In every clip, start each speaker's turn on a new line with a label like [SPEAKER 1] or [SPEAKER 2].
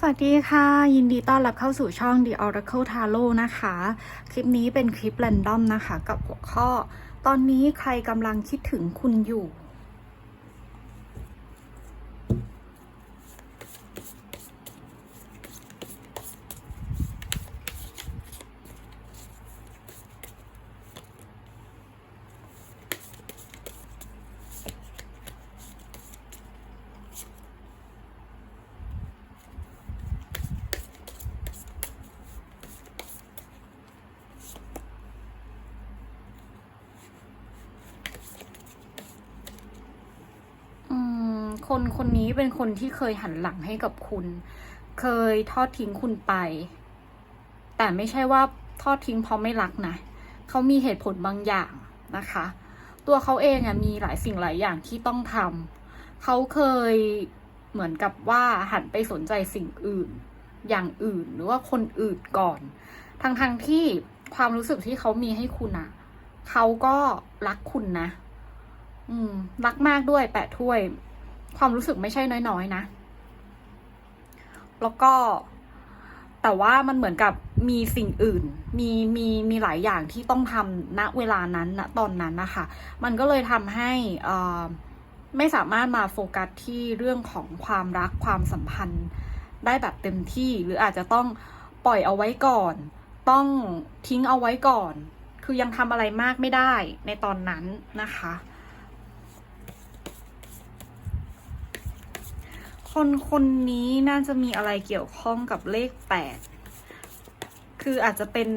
[SPEAKER 1] สวัสดีค่ะ ยินดีต้อนรับเข้าสู่ช่อง The Oracle Tarot นะคะ คลิปนี้เป็นคลิปแรนดอมนะคะ กับหัวข้อ ตอนนี้ใครกำลังคิดถึงคุณอยู่ อืม คนคนนี้เป็นคนที่เคยหันหลังให้กับคุณ เคยทอดทิ้งคุณไป แต่ไม่ใช่ว่าทอดทิ้งเพราะไม่รักนะ เขามีเหตุผลบางอย่างนะคะ ตัวเขาเองอะมีหลายสิ่งหลายอย่างที่ต้องทำเขาเคยเหมือนกับว่าหันไปสนใจสิ่งอื่น อย่างอื่นหรือว่าคนอื่นก่อน ทั้งๆทที่ความรู้สึกที่เขามีให้คุณอะเขาก็รักคุณนะ อืม รักมากด้วยแปะถ้วย ความรู้สึกไม่ใช่น้อยๆนะ แล้วก็แต่ว่ามันเหมือนกับมีสิ่งอื่น มีมีมีหลายอย่างที่ต้องทำณเวลานั้นณตอนนั้นนะคะ มันก็เลยทำให้อ่อไม่สามารถมาโฟกัสที่เรื่องของความรักความสัมพันธ์ได้แบบเต็มที่ หรืออาจจะต้องปล่อยเอาไว้ก่อน ต้องทิ้งเอาไว้ก่อน คือยังทำอะไรมากไม่ได้ในตอนนั้นนะคะ คนคนนี้น่าจะมีอะไรเกี่ยวข้องกับเลขแปดคืออาจจะเป็น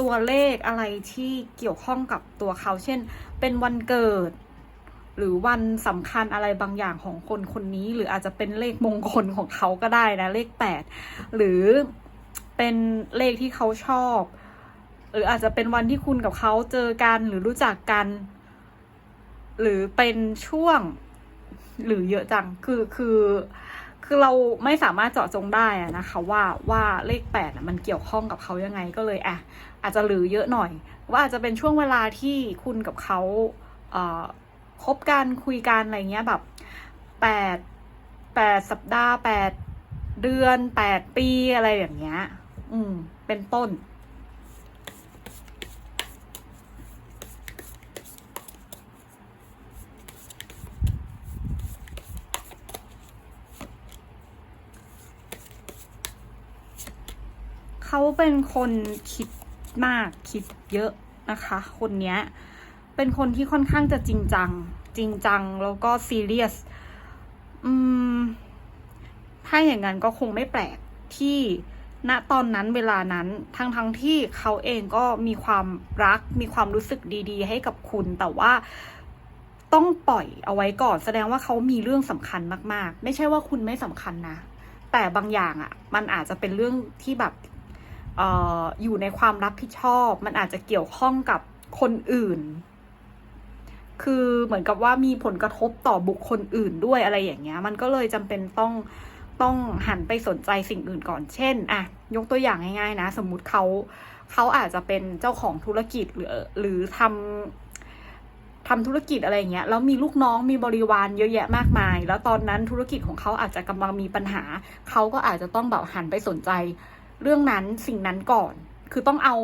[SPEAKER 1] ตัวเลขอะไรที่เกี่ยวข้องกับตัวเขา เช่น เป็นวันเกิด หรือวันสำคัญอะไรบางอย่างของคนคนนี้ หรืออาจจะเป็นเลขมงคลของเขาก็ได้นะ เลขแปดหรือเป็นเลขที่เขาชอบ หรืออาจจะเป็นวันที่คุณกับเขาเจอกันหรือรู้จักกัน หรือเป็นช่วง หรือเยอะจัง คือคือคือเราไม่สามารถเจาะจงได้อะนะคะ ว่าว่าเลขแปดมันเกี่ยวข้องกับเขายังไงก็เลยอะอาจจะหรือเยอะหน่อย ว่าอาจจะเป็นช่วงเวลาที่คุณกับเขาเอ่อคบกันคุยกันอะไรเงี้ยแบบแปดแปดสัปดาห์แปดเดือนแปดปีอะไรอย่างเงี้ย อืม เป็นต้น เขาเป็นคนคิดมากคิดเยอะนะคะ คนเนี้ยเป็นคนที่ค่อนข้างจะจริงจัง จริงจังแล้วก็ซีเรียสอืมถ้าอย่างนั้นก็คงไม่แปลกที่ณตอนนั้นเวลานั้นทั้งทั้งที่เขาเองก็มีความรักมีความรู้สึกดี ๆ ให้กับคุณ แต่ว่าต้องปล่อยเอาไว้ก่อน แสดงว่าเขามีเรื่องสำคัญมาก ๆ ไม่ใช่ว่าคุณไม่สำคัญนะ แต่บางอย่างอะ่ะ มันอาจจะเป็นเรื่องที่แบบ อออยู่ในความรับผิดชอบ มันอาจจะเกี่ยวข้องกับคนอื่น คือเหมือนกับว่ามีผลกระทบต่อบุคคลอื่นด้วยอะไรอย่างเงี้ย มันก็เลยจำเป็นต้องต้องหันไปสนใจสิ่งอื่นก่อน เช่นอะยกตัวอย่างง่ายๆนะ สมมุติเขาเขาอาจจะเป็นเจ้าของธุรกิจหรือหรือทำทำธุรกิจอะไรอย่างเงี้ย แล้วมีลูกน้องมีบริวารเยอะแยะมากมาย แล้วตอนนั้นธุรกิจของเขาอาจจะกำลังมีปัญหา เขาก็อาจจะต้องแบบหันไปสนใจ เรื่องนั้นสิ่งนั้นก่อน คือต้องเอา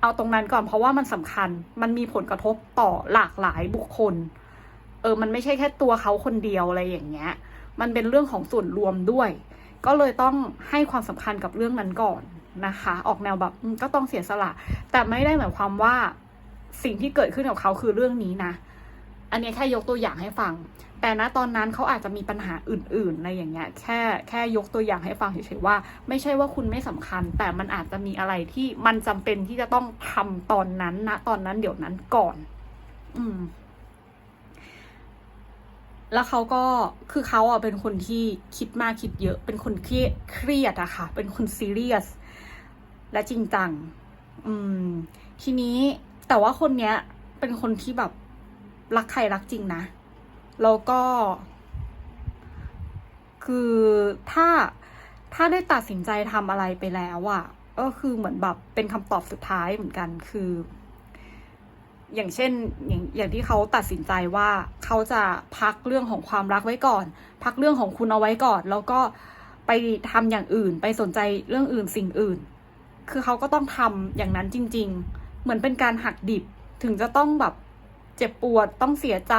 [SPEAKER 1] เอาตรงนั้นก่อน เพราะว่ามันสำคัญ มันมีผลกระทบต่อหลากหลายบุคคล เออ มันไม่ใช่แค่ตัวเขาคนเดียวอะไรอย่างเงี้ย มันเป็นเรื่องของส่วนรวมด้วย ก็เลยต้องให้ความสำคัญกับเรื่องนั้นก่อนนะคะ ออกแนวแบบก็ต้องเสียสละ แต่ไม่ได้หมายความว่าสิ่งที่เกิดขึ้นกับเขาคือเรื่องนี้นะ อันนี้แค่ยกตัวอย่างให้ฟัง แต่ณตอนนั้นเขาอาจจะมีปัญหาอื่นๆในอย่างเงี้ย แค่แค่ยกตัวอย่างให้ฟังเฉยๆว่า ไม่ใช่ว่าคุณไม่สำคัญ แต่มันอาจจะมีอะไรที่มันจำเป็นที่จะต้องทำตอนนั้นณตอนนั้นเดี๋ยวนั้นก่อน อืม แล้วเขาก็คือเขาอะเป็นคนที่คิดมากคิดเยอะ เป็นคนเครียดเครียดอะค่ะ เป็นคนซีเรียสและจริงจัง อืม ทีนี้แต่ว่าคนเนี้ย เป็นคนที่แบบ รักใครรักจริงนะ แล้วก็ คือถ้าถ้าได้ตัดสินใจทำอะไรไปแล้วอะก็คือเหมือนแบบเป็นคำตอบสุดท้ายเหมือนกันคือ อย่างเช่นอย่างอย่างที่เขาตัดสินใจว่าเขาจะพักเรื่องของความรักไว้ก่อน พักเรื่องของคุณเอาไว้ก่อน แล้วก็ไปทำอย่างอื่น ไปสนใจเรื่องอื่นสิ่งอื่น คือเขาก็ต้องทำอย่างนั้นจริง ๆ เหมือนเป็นการหักดิบถึงจะต้องแบบ เจ็บปวดต้องเสียใจ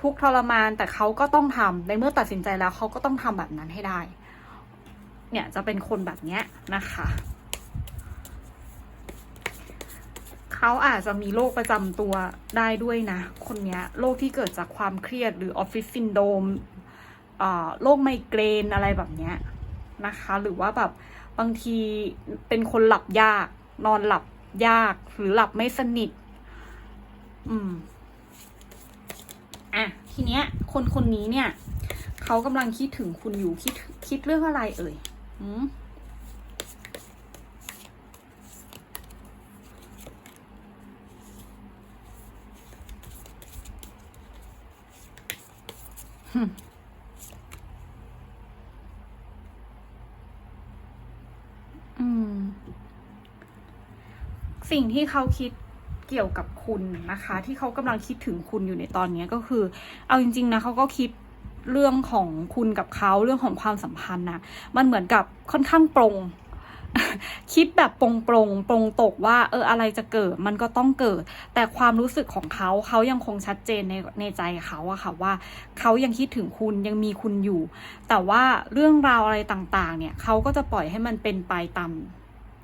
[SPEAKER 1] ทุกทรมานแต่เขาก็ต้องทำในเมื่อตัดสินใจแล้วเขาก็ต้องทำแบบนั้นให้ได้ เนี่ยจะเป็นคนแบบเนี้ยนะคะเขาอาจจะมีโรคประจำตัวได้ด้วยนะ คนเนี้ยโรคที่เกิดจากความเครียดหรือออฟฟิศซินโดมโรคไมเกรนอะไรแบบเนี้ยนะคะ หรือว่าแบบบางทีเป็นคนหลับยาก นอนหลับยาก หรือหลับไม่สนิท อืม ทีเนี้ย คนคนนี้เนี่ยเขากำลังคิดถึงคุณอยู่คิดคิดเรื่องอะไรเอ่ยอืมอืมสิ่งที่เขาคิด เกี่ยวกับคุณนะคะ ที่เขากำลังคิดถึงคุณอยู่ในตอนนี้ก็คือ เอาจริง ๆ นะเขาก็คิดเรื่องของคุณกับเขาเรื่องของความสัมพันธ์นะมันเหมือนกับค่อนข้างปรงคิดแบบปรงปรงปรงตกว่าเอออะไรจะเกิดมันก็ต้องเกิด แต่ความรู้สึกของเขาเขายังคงชัดเจนในในใจเขาอะค่ะว่าเขายังคิดถึงคุณยังมีคุณอยู่ แต่ว่าเรื่องราวอะไรต่างๆ เนี่ยเขาก็จะปล่อยให้มันเป็นไปตาม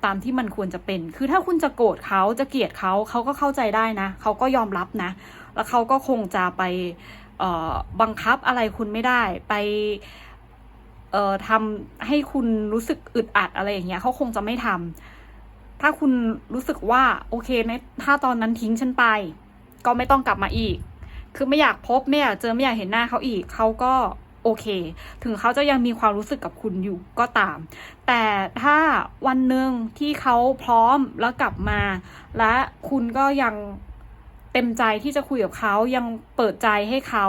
[SPEAKER 1] ตามที่มันควรจะเป็น คือถ้าคุณจะโกรธเขาจะเกลียดเขาเขาก็เข้าใจได้นะ เขาก็ยอมรับนะ แล้วเขาก็คงจะไปบังคับอะไรคุณไม่ได้ ไปทำให้คุณรู้สึกอึดอัดอะไรอย่างเงี้ยเขาคงจะไม่ทำถ้าคุณรู้สึกว่าโอเคในถ้าตอนนั้นทิ้งฉันไป ก็ไม่ต้องกลับมาอีก คือไม่อยากพบไม่อยากเจอไม่อยากเห็นหน้าเขาอีกเขาก็ โอเค ถึงเขาจะยังมีความรู้สึกกับคุณอยู่ก็ตาม แต่ถ้าวันหนึ่งที่เขาพร้อมแล้วกลับมา และคุณก็ยังเต็มใจที่จะคุยกับเขายังเปิดใจให้เขา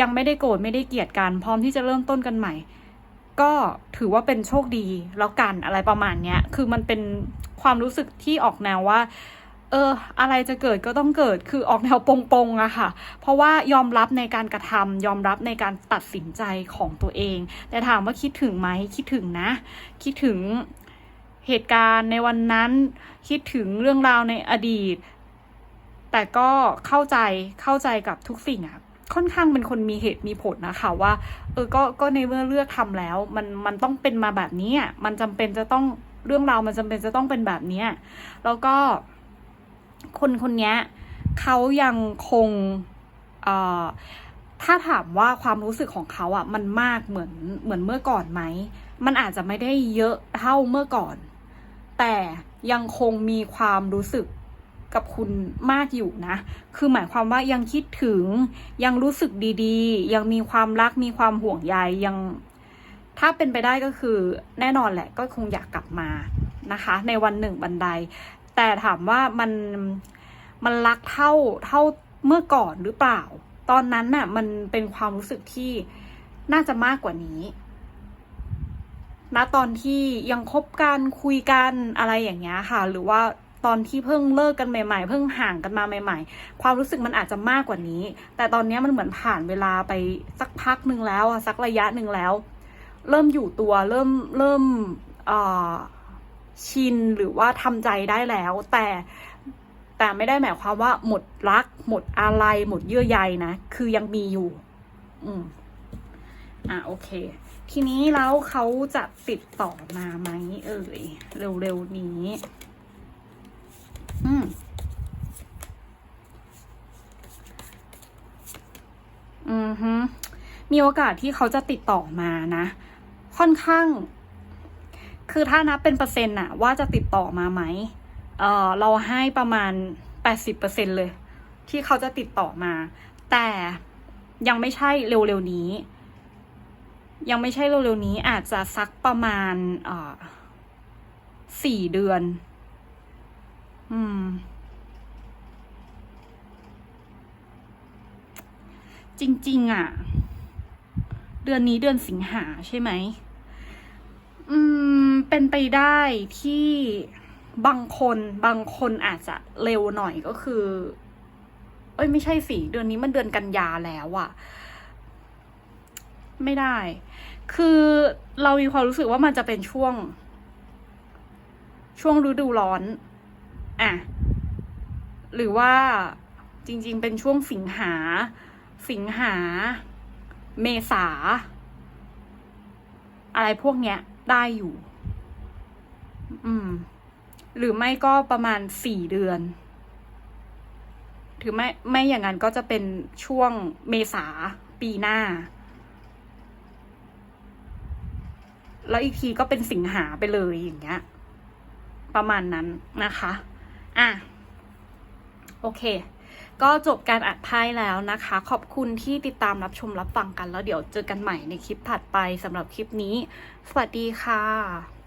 [SPEAKER 1] ยังไม่ได้โกรธไม่ได้เกลียดกัน พร้อมที่จะเริ่มต้นกันใหม่ ก็ถือว่าเป็นโชคดีแล้วกันอะไรประมาณเนี้ย คือมันเป็นความรู้สึกที่ออกแนวว่า เอออะไรจะเกิดก็ต้องเกิดคือออกแนวปงๆอะค่ะ เพราะว่ายอมรับในการกระทำยอมรับในการตัดสินใจของตัวเอง แต่ถามว่าคิดถึงไหมคิดถึงนะ คิดถึงเหตุการณ์ในวันนั้น คิดถึงเรื่องราวในอดีต แต่ก็เข้าใจเข้าใจกับทุกสิ่งอะค่อนข้างเป็นคนมีเหตุมีผลนะคะว่า เออก็ก็ในเมื่อเลือกทำแล้ว มันมันต้องเป็นมาแบบนี้มันจำเป็นจะต้องเรื่องราวมันจำเป็นจะต้องเป็นแบบนี้แล้วก็ คนคนนี้เขายังคงถ้าถามว่าความรู้สึกของเขาอะ มันมากเหมือนเหมือนเมื่อก่อนไหม มันอาจจะไม่ได้เยอะเท่าเมื่อก่อน แต่ยังคงมีความรู้สึกกับคุณมากอยู่นะ คือหมายความว่ายังคิดถึง ยังรู้สึกดีๆ ยังมีความรัก มีความห่วงใย ยัง ถ้าเป็นไปได้ก็คือ แน่นอนแหละ ก็คงอยากกลับมานะคะ ในวันหนึ่งบันได แต่ถามว่ามันมันรักเท่าเท่าเมื่อก่อนหรือเปล่า ตอนนั้นน่ะ มันเป็นความรู้สึกที่น่าจะมากกว่านี้ณตอนที่ยังคบกันคุยกันอะไรอย่างเงี้ยค่ะ หรือว่าตอนที่เพิ่งเลิกกันใหม่ๆ เพิ่งห่างกันมาใหม่ ๆ ความรู้สึกมันอาจจะมากกว่านี้ แต่ตอนเนี้ยมันเหมือนผ่านเวลาไปสักพักหนึ่งแล้วสักระยะหนึ่งแล้ว เริ่มอยู่ตัวเริ่มเริ่มอ่อ ชินหรือว่าทำใจได้แล้ว แต่แต่ไม่ได้หมายความว่าหมดรัก หมดอะไร หมดเยื่อใยนะ คือยังมีอยู่ อืมอะโอเค ทีนี้แล้วเขาจะติดต่อมาไหมเอ่ยเร็วๆนี้ อืมอือฮึมีโอกาสที่เขาจะติดต่อมานะ ค่อนข้าง คือถ้านับเป็นเปอร์เซ็นต์อะว่าจะติดต่อมาไหมเออเราให้ประมาณแปดสิบเปอร์เซ็นเลย ที่เขาจะติดต่อมา แต่ยังไม่ใช่เร็วๆนี้ ยังไม่ใช่เร็วๆนี้อาจจะสักประมาณเอ่อสี่เดือน อืม จริง ๆอะเดือนนี้เดือนสิงหาใช่ไหม อืม เป็นไปได้ที่บางคนบางคนอาจจะเร็วหน่อยก็คือ เอ้ยไม่ใช่สิเดือนนี้มันเดือนกันยาแล้วอะไม่ได้ คือเรามีความรู้สึกว่ามันจะเป็นช่วง ช่วงฤดูร้อนอะหรือว่าจริง ๆ เป็นช่วงสิงหา สิงหา เมษา อะไรพวกเนี้ย ได้อยู่ อืม หรือไม่ก็ประมาณสี่เดือน ถือไม่ไม่อย่างนั้นก็จะเป็นช่วงเมษาปีหน้า แล้วอีกทีก็เป็นสิงหาไปเลยอย่างเงี้ย ประมาณนั้นนะคะ อะ โอเค ก็จบการอัดไพ่แล้วนะคะ ขอบคุณที่ติดตามรับชมรับฟังกัน แล้วเดี๋ยวเจอกันใหม่ในคลิปถัดไปสำหรับคลิปนี้ สวัสดีค่ะ